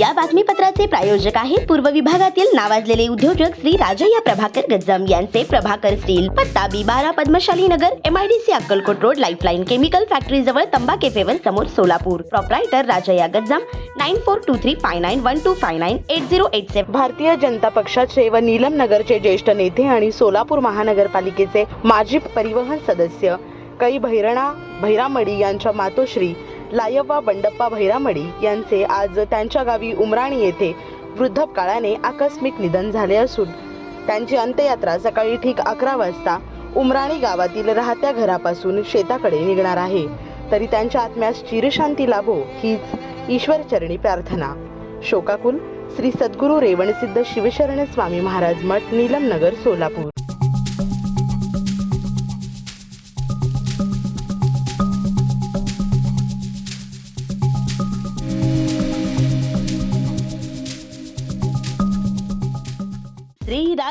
या बातमीपत्राचे प्रायोजक आहेत पूर्व विभागातील नावाजलेले उद्योजक श्री राजय्या प्रभाकर गज्जम यांचे प्रभाकर स्टील पत्ता बी बारा Padmashali Nagar MIDC Akkalkot road lifeline chemical factory जवळ तंबा केफेवर समोर Solapur. Proprietor Rajayya Gajjam nine four two three five nine one two five nine eight zero eight seven Bharatiya Janata पक्षाचे व नीलम नगरचे ज्येष्ठ नेते आणि सोलापूर महानगरपालिकेचे माजी परिवहन सदस्य कै भैरणा भैरामडी यांच्या मातोश्री लायव्वा बंडप्पा भैरामडी यांचे आज त्यांच्या गावी उमराणी येथे वृद्धपकाळाने आकस्मिक निधन झाले असून त्यांची अंत्ययात्रा सकाळी ठीक अकरा वाजता उमराणी गावातील राहत्या घरापासून शेताकडे निघणार आहे. तरी त्यांच्या आत्म्यास चिरशांती लाभो हीच ईश्वरचरणी प्रार्थना. शोकाकुल श्री सद्गुरू रेवणसिद्ध शिवशरण स्वामी महाराज मठ नीलम नगर सोलापूर.